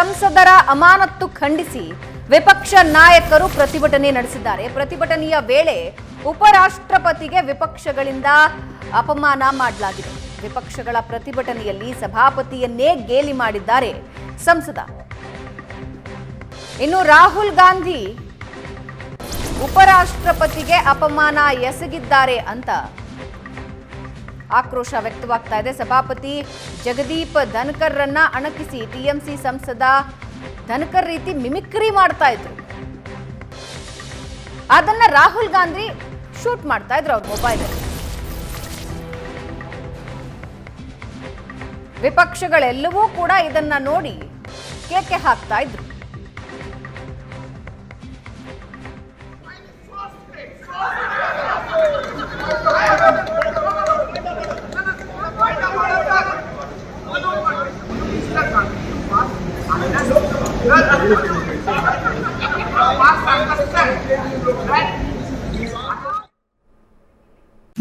ಸಂಸದರ ಅಮಾನತ್ತು ಖಂಡಿಸಿ ವಿಪಕ್ಷ ನಾಯಕರು ಪ್ರತಿಭಟನೆ ನಡೆಸಿದ್ದಾರೆ. ಪ್ರತಿಭಟನೆಯ ವೇಳೆ ಉಪರಾಷ್ಟ್ರಪತಿಗೆ ವಿಪಕ್ಷಗಳಿಂದ ಅಪಮಾನ ಮಾಡಲಾಗಿದೆ. ವಿಪಕ್ಷಗಳ ಪ್ರತಿಭಟನೆಯಲ್ಲಿ ಸಭಾಪತಿಯನ್ನೇ ಗೇಲಿ ಮಾಡಿದ್ದಾರೆ ಸಂಸದ. ಇನ್ನು ರಾಹುಲ್ ಗಾಂಧಿ ಉಪರಾಷ್ಟ್ರಪತಿಗೆ ಅಪಮಾನ ಎಸಗಿದ್ದಾರೆ ಅಂತ ಆಕ್ರೋಶ ವ್ಯಕ್ತವಾಗ್ತಾ ಇದೆ. ಸಭಾಪತಿ ಜಗದೀಪ್ ಧನ್ಕರ್ರನ್ನ ಅಣಕಿಸಿ ಟಿಎಂಸಿ ಸಂಸದ ಧನ್ಕರ್ ರೀತಿ ಮಿಮಿಕ್ರಿ ಮಾಡ್ತಾ ಇದ್ರು. ಅದನ್ನ ರಾಹುಲ್ ಗಾಂಧಿ ಶೂಟ್ ಮಾಡ್ತಾ ಇದ್ರು ಅವ್ರ ಮೊಬೈಲ್ ವಿಪಕ್ಷಗಳೆಲ್ಲವೂ ಕೂಡ ಇದನ್ನ ನೋಡಿ ಕೇಕೆ ಹಾಕ್ತಾ ಇದ್ರು.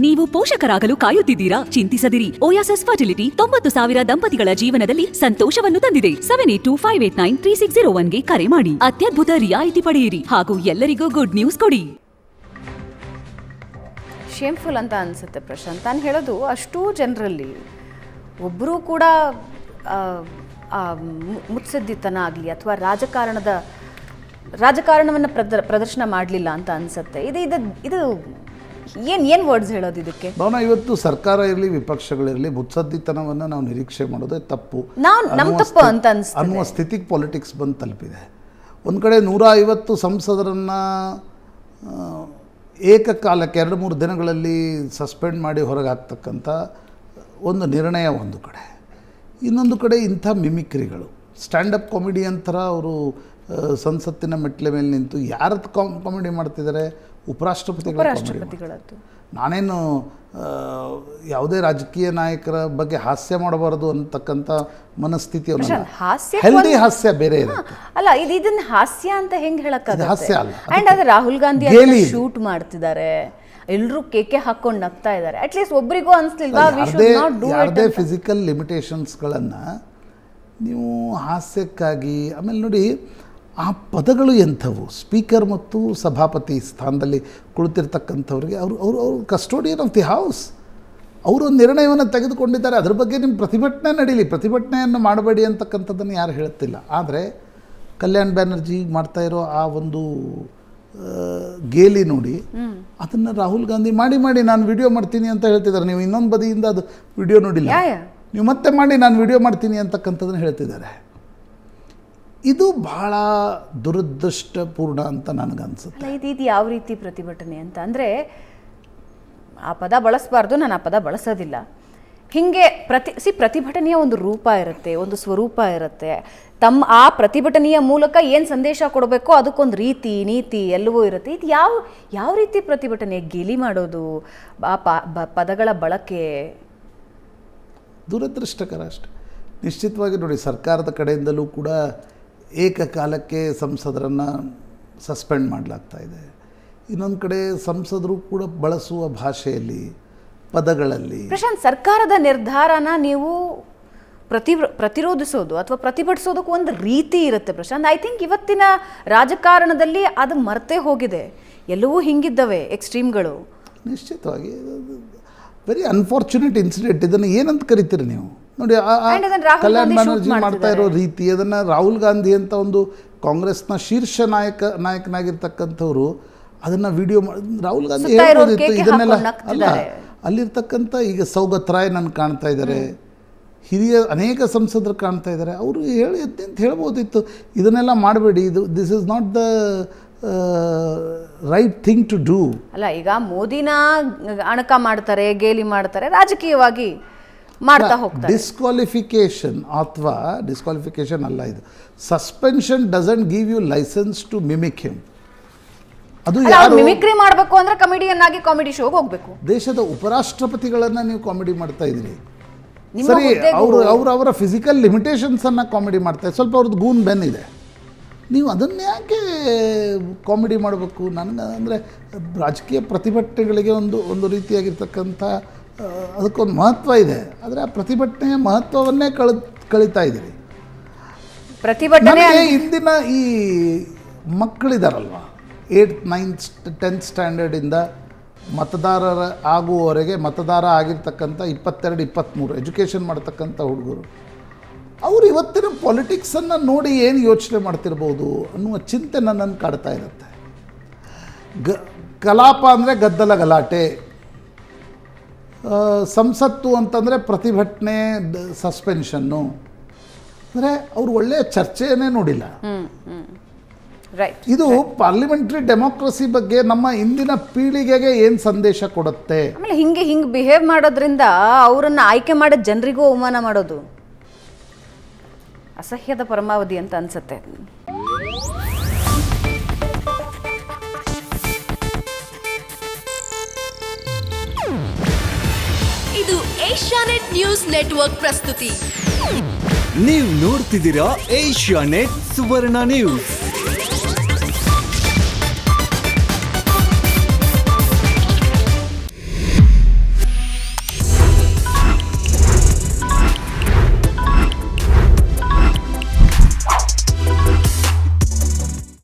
ನೀವು ಪೋಷಕರಾಗಲು ಕಾಯುತ್ತಿದ್ದೀರಾ? ಚಿಂತಿಸದಿರಿ. ಓಯಾಸಸ್ ಫರ್ಟಿಲಿಟಿ ತೊಂಬತ್ತು ಸಾವಿರ ದಂಪತಿಗಳ ಜೀವನದಲ್ಲಿ ಸಂತೋಷವನ್ನು ತಂದಿದೆ. Seven eight two five eight nine three six zero ಒನ್ಗೆ ಕರೆ ಮಾಡಿ. ಅತ್ಯದ್ಭುತ ರಿಯಾಯಿತಿ ಪಡೆಯಿರಿ ಹಾಗೂ ಎಲ್ಲರಿಗೂ ಗುಡ್ ನ್ಯೂಸ್ ಕೊಡಿ. ಶೇಮ್ಫುಲ್ ಅಂತ ಅನ್ಸುತ್ತೆ ಪ್ರಶಾಂತ್. ನಾನು ಹೇಳೋದು ಅಷ್ಟೂ ಜನರಲ್ಲಿ ಒಬ್ಬರೂ ಕೂಡ ಮುತ್ಸದ್ದಿತನ ಆಗಲಿ ಅಥವಾ ರಾಜಕಾರಣದ ರಾಜಕಾರಣವನ್ನು ಪ್ರದರ್ ಪ್ರದರ್ಶನ ಮಾಡಲಿಲ್ಲ ಅಂತ ಅನ್ಸುತ್ತೆ. ಇದು ಇದು ಇದು ಏನು ಏನು ವರ್ಡ್ಸ್ ಹೇಳೋದು ಇದಕ್ಕೆ? ಭಾವನ ಇವತ್ತು ಸರ್ಕಾರ ಇರಲಿ ವಿಪಕ್ಷಗಳಿರಲಿ ಮುತ್ಸದ್ದಿತನವನ್ನು ನಾವು ನಿರೀಕ್ಷೆ ಮಾಡೋದೇ ತಪ್ಪು. ನಾವು ನಮ್ಮ ತಪ್ಪು ಅಂತ ಅನ್ಸ್ ಅನ್ನುವ ಸ್ಥಿತಿಗೆ ಪಾಲಿಟಿಕ್ಸ್ ಬಂದು ತಲುಪಿದೆ. ಒಂದು ಕಡೆ ನೂರ ಐವತ್ತು ಸಂಸದರನ್ನು ಏಕಕಾಲಕ್ಕೆ ಎರಡು ಮೂರು ದಿನಗಳಲ್ಲಿ ಸಸ್ಪೆಂಡ್ ಮಾಡಿ ಹೊರಗೆ ಹಾಕ್ತಕ್ಕಂಥ ಒಂದು ನಿರ್ಣಯ ಒಂದು ಕಡೆ. ಇನ್ನೊಂದು ಕಡೆ ಇಂಥ ಮಿಮಿಕ್ರಿಗಳು. ಸ್ಟ್ಯಾಂಡಪ್ ಕಾಮಿಡಿಯನ್ ಥರ ಅವರು ಸಂಸತ್ತಿನ ಮೆಟ್ಲೆ ಮೇಲೆ ನಿಂತು ಯಾರದ್ದು ಕಾಮ್ ಕಾಮಿಡಿ ಮಾಡ್ತಿದ್ದಾರೆ? ಉಪರಾಷ್ಟ್ರಪತಿಗಳ ಉಪರಾಷ್ಟ್ರಪತಿಗಳದ್ದು. ನಾನೇನು ಯಾವುದೇ ರಾಜಕೀಯ ನಾಯಕರ ಬಗ್ಗೆ ಹಾಸ್ಯ ಮಾಡಬಾರದು ಅಂತಕ್ಕಂಥ ಮನಸ್ಥಿತಿ ಹೆಲ್ದಿ ಹಾಸ್ಯ ಬೇರೆ ಇರುತ್ತೆ. ಅಲ್ಲ ಇದು ಇದನ್ನ ಹಾಸ್ಯ ಅಂತ ಹೆಂಗೆ ಹೇಳಕ್ಕೆ ಇದು ಹಾಸ್ಯ ಅಲ್ಲ. ಅಂಡ್ ಅದು ರಾಹುಲ್ ಗಾಂಧಿ ಶೂಟ್ ಮಾಡ್ತಿದ್ದಾರೆ. ಎಲ್ರು ಕೇಕೆ ಹಾಕೊಂಡು ನಗ್ತಾ ಇದ್ದಾರೆ. ಅಟ್ಲೀಸ್ಟ್ ಒಬ್ರಿಗೂ ಅನ್ಸ್ಲಿಲ್ವಾ? ಫಿಸಿಕಲ್ ಲಿಮಿಟೇಷನ್ಸ್ಗಳನ್ನು ನೀವು ಹಾಸ್ಯಕ್ಕಾಗಿ ಆಮೇಲೆ ನೋಡಿ ಆ ಪದಗಳು ಎಂಥವು? ಸ್ಪೀಕರ್ ಮತ್ತು ಸಭಾಪತಿ ಸ್ಥಾನದಲ್ಲಿ ಕುಳಿತಿರ್ತಕ್ಕಂಥವ್ರಿಗೆ ಅವರು ಅವರು ಅವರು ಕಸ್ಟೋಡಿಯನ್ ಆಫ್ ದಿ ಹೌಸ್ ಅವರು ನಿರ್ಣಯವನ್ನು ತೆಗೆದುಕೊಂಡಿದ್ದಾರೆ. ಅದ್ರ ಬಗ್ಗೆ ನಿಮ್ಮ ಪ್ರತಿಭಟನೆ ನಡೀಲಿ. ಪ್ರತಿಭಟನೆಯನ್ನು ಮಾಡಬೇಡಿ ಅಂತಕ್ಕಂಥದ್ದನ್ನು ಯಾರು ಹೇಳುತ್ತಿಲ್ಲ. ಆದರೆ ಕಲ್ಯಾಣ್ ಬ್ಯಾನರ್ಜಿ ಮಾಡ್ತಾ ಇರೋ ಆ ಒಂದು ಗೇಲಿ ನೋಡಿ ಅದನ್ನು ರಾಹುಲ್ ಗಾಂಧಿ ಮಾಡಿ ಮಾಡಿ ನಾನು ವಿಡಿಯೋ ಮಾಡ್ತೀನಿ ಅಂತ ಹೇಳ್ತಿದ್ದಾರೆ. ನೀವು ಇನ್ನೊಂದು ಬದಿಯಿಂದ ಅದು ವಿಡಿಯೋ ನೋಡಿಲ್ಲ. ನೀವು ಮತ್ತೆ ಮಾಡಿ ನಾನು ವಿಡಿಯೋ ಮಾಡ್ತೀನಿ ಅಂತಕ್ಕಂಥದ್ದನ್ನು ಹೇಳ್ತಿದ್ದಾರೆ. ಇದು ಬಹಳ ದುರದೃಷ್ಟಪೂರ್ಣ ಅಂತ ನನಗನ್ಸುತ್ತೆ ಇದು ಇದು ಯಾವ ರೀತಿ ಪ್ರತಿಭಟನೆ ಅಂತ ಅಂದರೆ ಆ ಪದ ಬಳಸಬಾರ್ದು ನಾನು ಆ ಪದ ಬಳಸೋದಿಲ್ಲ. ಹಿಂಗೆ ಪ್ರತಿ ಸಿ ಪ್ರತಿಭಟನೆಯ ಒಂದು ರೂಪ ಇರುತ್ತೆ, ಒಂದು ಸ್ವರೂಪ ಇರುತ್ತೆ. ತಮ್ಮ ಆ ಪ್ರತಿಭಟನೆಯ ಮೂಲಕ ಏನು ಸಂದೇಶ ಕೊಡಬೇಕೋ ಅದಕ್ಕೊಂದು ರೀತಿ, ನೀತಿ ಎಲ್ಲವೂ ಇರುತ್ತೆ. ಇದು ಯಾವ ಯಾವ ರೀತಿ ಪ್ರತಿಭಟನೆ? ಗೆಲಿ ಮಾಡೋದು, ಆ ಪದಗಳ ಬಳಕೆ? ದುರದೃಷ್ಟಕರ ಅಷ್ಟೆ. ನಿಶ್ಚಿತವಾಗಿ ನೋಡಿ, ಸರ್ಕಾರದ ಕಡೆಯಿಂದಲೂ ಕೂಡ ಏಕಕಾಲಕ್ಕೆ ಸಂಸದರನ್ನು ಸಸ್ಪೆಂಡ್ ಮಾಡಲಾಗ್ತಾ ಇದೆ. ಇನ್ನೊಂದು ಕಡೆ ಸಂಸದರು ಕೂಡ ಬಳಸುವ ಭಾಷೆಯಲ್ಲಿ ಪದಗಳಲ್ಲಿ. ಪ್ರಶಾಂತ್ ಸರ್ಕಾರದ ನಿರ್ಧಾರನ ನೀವು ಪ್ರತಿ ಪ್ರತಿರೋಧಿಸೋದು ಅಥವಾ ಪ್ರತಿಭಟಿಸೋದಕ್ಕೂ ಒಂದು ರೀತಿ ಇರುತ್ತೆ ಪ್ರಶಾಂತ್. ಐ ಥಿಂಕ್ ಇವತ್ತಿನ ರಾಜಕಾರಣದಲ್ಲಿ ಅದು ಮರೆತೇ ಹೋಗಿದೆ. ಎಲ್ಲವೂ ಹಿಂಗಿದ್ದವೆ ಎಕ್ಸ್ಟ್ರೀಮ್ಗಳು. ನಿಶ್ಚಿತವಾಗಿ. ವೆರಿ ಅನ್ಫಾರ್ಚುನೇಟ್ ಇನ್ಸಿಡೆಂಟ್ ಇದನ್ನು ಏನಂತ ಕರಿತೀರಿ ನೀವು? ನೋಡಿ ಕಲ್ಯಾಣ್ ಬ್ಯಾನರ್ಜಿ ಮಾಡ್ತಾ ಇರೋ ರೀತಿ ಅದನ್ನು ರಾಹುಲ್ ಗಾಂಧಿ ಅಂತ ಒಂದು ಕಾಂಗ್ರೆಸ್ನ ಶೀರ್ಷ ನಾಯಕ ನಾಯಕನಾಗಿರ್ತಕ್ಕಂಥವ್ರು ಅದನ್ನು ವಿಡಿಯೋ ರಾಹುಲ್ ಗಾಂಧಿ ಹೇಳ್ಬೋದಿತ್ತು. ಇದನ್ನೆಲ್ಲ ಅಲ್ಲ. ಅಲ್ಲಿರ್ತಕ್ಕಂಥ ಈಗ ಸೌಗತ್ ರಾಯ್ ನನ್ನ ಕಾಣ್ತಾ ಇದ್ದಾರೆ ಹಿರಿಯ ಅನೇಕ ಸಂಸದರು ಕಾಣ್ತಾ ಇದ್ದಾರೆ ಅವರು ಹೇಳಿ ಅಂತ ಹೇಳ್ಬೋದಿತ್ತು ಇದನ್ನೆಲ್ಲ ಮಾಡಬೇಡಿ ಇದು this is not the right thing to do ಅಲ್ಲ ಈಗ ಮೋದಿನ ಅಣಕ ಮಾಡ್ತಾರೆ ಗೇಲಿ ಮಾಡ್ತಾರೆ ರಾಜಕೀಯವಾಗಿ ಮಾಡ್ತಾ ಹೋಗ್ತಾರೆ. ಡಿಸ್ಕ್ವಾಲಿಫಿಕೇಶನ್ ಅಥವಾ ಡಿಸ್ಕ್ವಾಲಿಫಿಕೇಶನ್ ಅಲ್ಲ ಇದು suspension doesn't give you license to mimic him ಅದು ಮಿಮಿಕ್ರಿ ಮಾಡಬೇಕು ಅಂದ್ರೆ ಕಾಮಿಡಿಯನ್ ಆಗಿ ಕಾಮಿಡಿ ಶೋಗೆ ಹೋಗ್ಬೇಕು. ದೇಶದ ಉಪರಾಷ್ಟ್ರಪತಿಗಳನ್ನ ನೀವು ಕಾಮಿಡಿ ಮಾಡ್ತಾ ಇದ್ದೀರಿ. ಸರಿ ಅವರು ಅವರು ಅವರ ಫಿಸಿಕಲ್ ಲಿಮಿಟೇಷನ್ಸನ್ನು ಕಾಮಿಡಿ ಮಾಡ್ತಾರೆ ಸ್ವಲ್ಪ ಅವ್ರದ್ದು ಗೂನ್ ಬೆನ್ ಇದೆ. ನೀವು ಅದನ್ನ ಯಾಕೆ ಕಾಮಿಡಿ ಮಾಡಬೇಕು? ನನಗೆ ಅಂದರೆ ರಾಜಕೀಯ ಪ್ರತಿಭಟನೆಗಳಿಗೆ ಒಂದು ಒಂದು ರೀತಿಯಾಗಿರ್ತಕ್ಕಂಥ ಅದಕ್ಕೊಂದು ಮಹತ್ವ ಇದೆ. ಆದರೆ ಆ ಪ್ರತಿಭಟನೆಯ ಮಹತ್ವವನ್ನೇ ಕಳ ಕಳೀತಾ ಇದ್ದೀರಿ. ಪ್ರತಿಭಟನೆ ಇಂದಿನ ಈ ಮಕ್ಕಳಿದಾರಲ್ವ? ಏಟ್, ನೈನ್ತ್, ಟೆಂತ್ ಸ್ಟ್ಯಾಂಡರ್ಡಿಂದ ಮತದಾರರ ಆಗುವವರೆಗೆ ಮತದಾರ ಆಗಿರ್ತಕ್ಕಂಥ ಇಪ್ಪತ್ತೆರಡು ಇಪ್ಪತ್ತ್ಮೂರು ಎಜುಕೇಷನ್ ಮಾಡ್ತಕ್ಕಂಥ ಹುಡುಗರು. ಅವರು ಇವತ್ತಿನ ಪಾಲಿಟಿಕ್ಸನ್ನು ನೋಡಿ ಏನು ಯೋಚನೆ ಮಾಡ್ತಿರ್ಬೋದು ಅನ್ನುವ ಚಿಂತೆ ನನ್ನನ್ನು ಕಾಡ್ತಾ ಇರುತ್ತೆ. ಗ, ಕಲಾಪ ಅಂದರೆ ಗದ್ದಲ ಗಲಾಟೆ. ಸಂಸತ್ತು ಅಂತಂದರೆ ಪ್ರತಿಭಟನೆ ಸಸ್ಪೆನ್ಷನ್ನು ಅಂದರೆ ಅವರು ಒಳ್ಳೆಯ ಚರ್ಚೆಯೇ ನೋಡಿಲ್ಲ. ಇದು ಪಾರ್ಲಿಮೆಂಟ್ರಿ ಡೆಮೋಕ್ರಸಿ ಬಗ್ಗೆ ನಮ್ಮ ಇಂದಿನ ಪೀಳಿಗೆಗೆ ಏನು ಸಂದೇಶ ಕೊಡುತ್ತೆ? ಆಮೇಲೆ ಹಿಂಗೆ ಹಿಂಗೆ ಬಿಹೇವ್ ಮಾಡೋದ್ರಿಂದ ಅವರನ್ನ ಆಯ್ಕೆ ಮಾಡೋ ಜನರಿಗೂ ಅವಮಾನ ಮಾಡೋದು. ಅಸಹ್ಯದ ಪರಮಾವಧಿ ಅಂತ ಅನ್ಸುತ್ತೆ. ಇದು ಏಷ್ಯಾನೆಟ್ ನ್ಯೂಸ್ ನೆಟ್ವರ್ಕ್ ಪ್ರಸ್ತುತಿ. ನೀವು ನೋಡ್ತಿದ್ದೀರಾ ಏಷ್ಯಾ ನೆಟ್ ಸುವರ್ಣ ನ್ಯೂಸ್